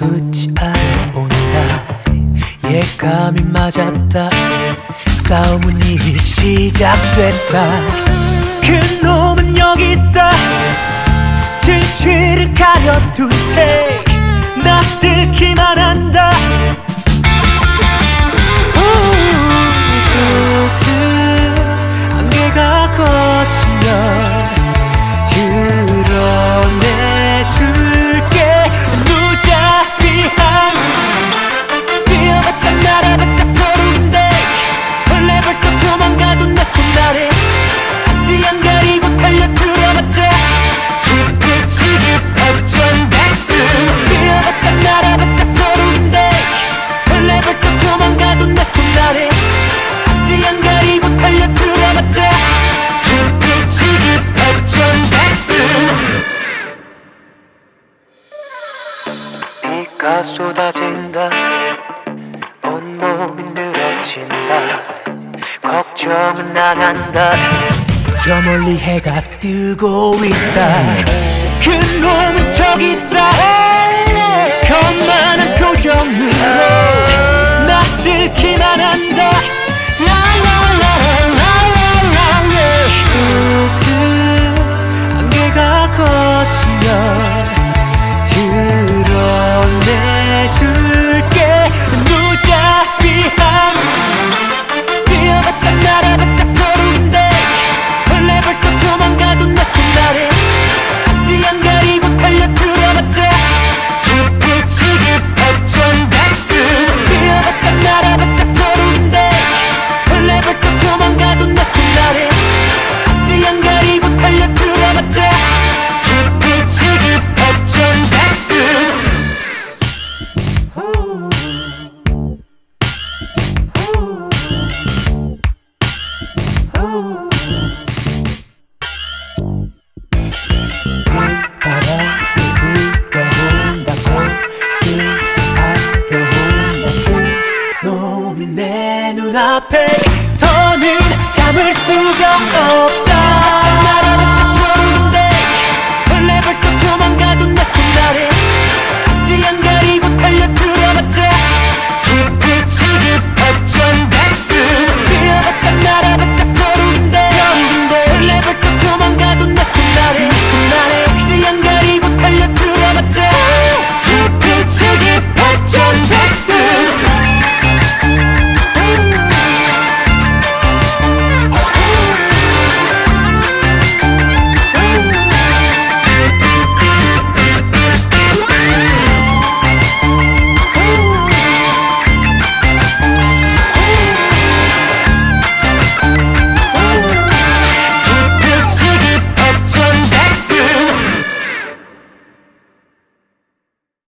끝이 안 온다 예감이 맞았다. 싸움은 이미 시작됐다. 그 놈은 여기 있다. 진실을 가려둔 채. 가 쏟아진다. 온몸이 늘어진다. 걱정은 안 한다. 저 멀리 해가 뜨고 있다. 큰 놈은 눈앞에